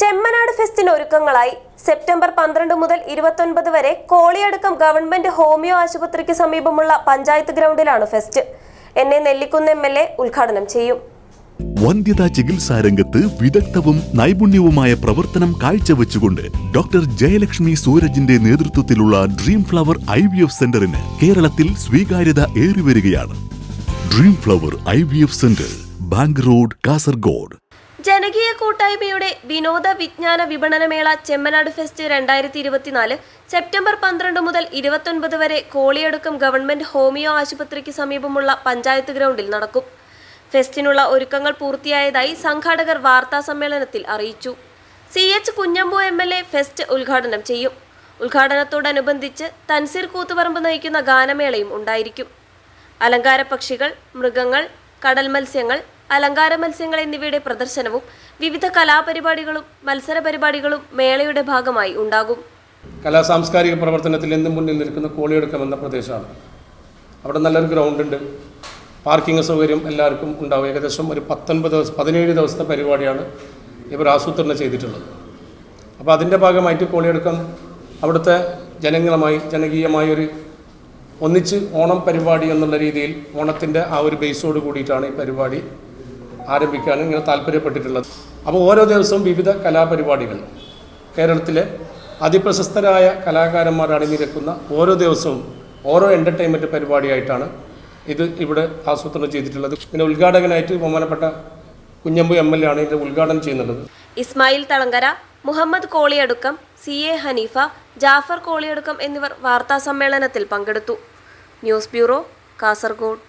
Chemmanad ഫെസ്റ്റിന് ഒരുക്കങ്ങളായി. September പന്ത്രണ്ട് മുതൽ ഇരുപത്തൊൻപത് വരെ കോളിയടുക്കം ഗവൺമെന്റ് ഹോമിയോ ആശുപത്രിക്ക് സമീപമുള്ള panchayat ഗ്രൗണ്ടിലാണ് fest. N A Nellikkunnu M L A ഉദ്ഘാടനം ചെയ്യും. വന്ധ്യതാ ചികിത്സാ രംഗത്ത് വിദഗ്ധവും നൈപുണ്യവുമായ പ്രവർത്തനം കാഴ്ചവെച്ചുകൊണ്ട് ഡോക്ടർ ജയലക്ഷ്മി സൂരജിന്റെ നേതൃത്വത്തിലുള്ള dream flower I V F സെന്ററിന് കേരളത്തിൽ സ്വീകാര്യത ഏറിവരികയാണ്. Dream flower I V F centre bank road Kasaragod. ജനകീയ കൂട്ടായ്മയുടെ വിനോദ വിജ്ഞാന വിപണനമേള ചെമ്മനാട് ഫെസ്റ്റ് രണ്ടായിരത്തി ഇരുപത്തിനാല് സെപ്റ്റംബർ പന്ത്രണ്ട് മുതൽ ഇരുപത്തൊൻപത് വരെ കോളിയടുക്കം ഗവൺമെന്റ് ഹോമിയോ ആശുപത്രിക്ക് സമീപമുള്ള പഞ്ചായത്ത് ഗ്രൗണ്ടിൽ നടക്കും. ഫെസ്റ്റിനുള്ള ഒരുക്കങ്ങൾ പൂർത്തിയായതായി സംഘാടകർ വാർത്താ സമ്മേളനത്തിൽ അറിയിച്ചു. C H Kunhambu M L A fest ഉദ്ഘാടനം ചെയ്യും. ഉദ്ഘാടനത്തോടനുബന്ധിച്ച് തൻസീർ കൂത്തുപറമ്പ് നയിക്കുന്ന ഗാനമേളയും ഉണ്ടായിരിക്കും. അലങ്കാര പക്ഷികൾ മൃഗങ്ങൾ കടൽ മത്സ്യങ്ങൾ അലങ്കാര മത്സ്യങ്ങൾ എന്നിവയുടെ പ്രദർശനവും വിവിധ കലാപരിപാടികളും മത്സര പരിപാടികളും മേളയുടെ ഭാഗമായി ഉണ്ടാകും. കലാ സാംസ്കാരിക പ്രവർത്തനത്തിൽ എന്നും മുന്നിൽ നിൽക്കുന്ന കോളിയെടുക്കം എന്ന പ്രദേശമാണ്. അവിടെ നല്ലൊരു ഗ്രൗണ്ട് ഉണ്ട്. പാർക്കിംഗ് സൗകര്യം എല്ലാവർക്കും ഉണ്ടാവും. ഏകദേശം ഒരു പത്തൊൻപത് ദിവസം പതിനേഴ് ദിവസത്തെ പരിപാടിയാണ് ഇവർ ആസൂത്രണം ചെയ്തിട്ടുള്ളത്. അപ്പോൾ അതിന്റെ ഭാഗമായിട്ട് കോളിയെടുക്കം അവിടുത്തെ ജനങ്ങളുമായി ജനകീയമായൊരു ഒന്നിച്ച് ഓണം പരിപാടി എന്നുള്ള രീതിയിൽ ഓണത്തിന്റെ ആ ഒരു ബേസോട് കൂടിയിട്ടാണ് ഈ പരിപാടി ആരംഭിക്കാൻ ഇങ്ങനെ താല്പര്യപ്പെട്ടിട്ടുള്ളത്. അപ്പോൾ ഓരോ ദിവസവും വിവിധ കലാപരിപാടികൾ. കേരളത്തിലെ അതിപ്രശസ്തരായ കലാകാരന്മാർ അണിനിരക്കുന്ന ഓരോ ദിവസവും ഓരോ എന്റർടൈൻമെന്റ് പരിപാടിയായിട്ടാണ് ഇത് ഇവിടെ ആസൂത്രണം ചെയ്തിട്ടുള്ളത്. പിന്നെ ഉദ്ഘാടകനായിട്ട് ബഹുമാനപ്പെട്ട കുഞ്ഞമ്പു എം എൽ എ ആണ് ഇതിന്റെ ഉദ്ഘാടനം ചെയ്യുന്നുള്ളത്. ഇസ്മായിൽ തളങ്കര മുഹമ്മദ് കോളിയടുക്കം സി എ ഹനീഫ ജാഫർ കോളിയടുക്കം എന്നിവർ വാർത്താ സമ്മേളനത്തിൽ പങ്കെടുത്തു. News bureau Kasaragod.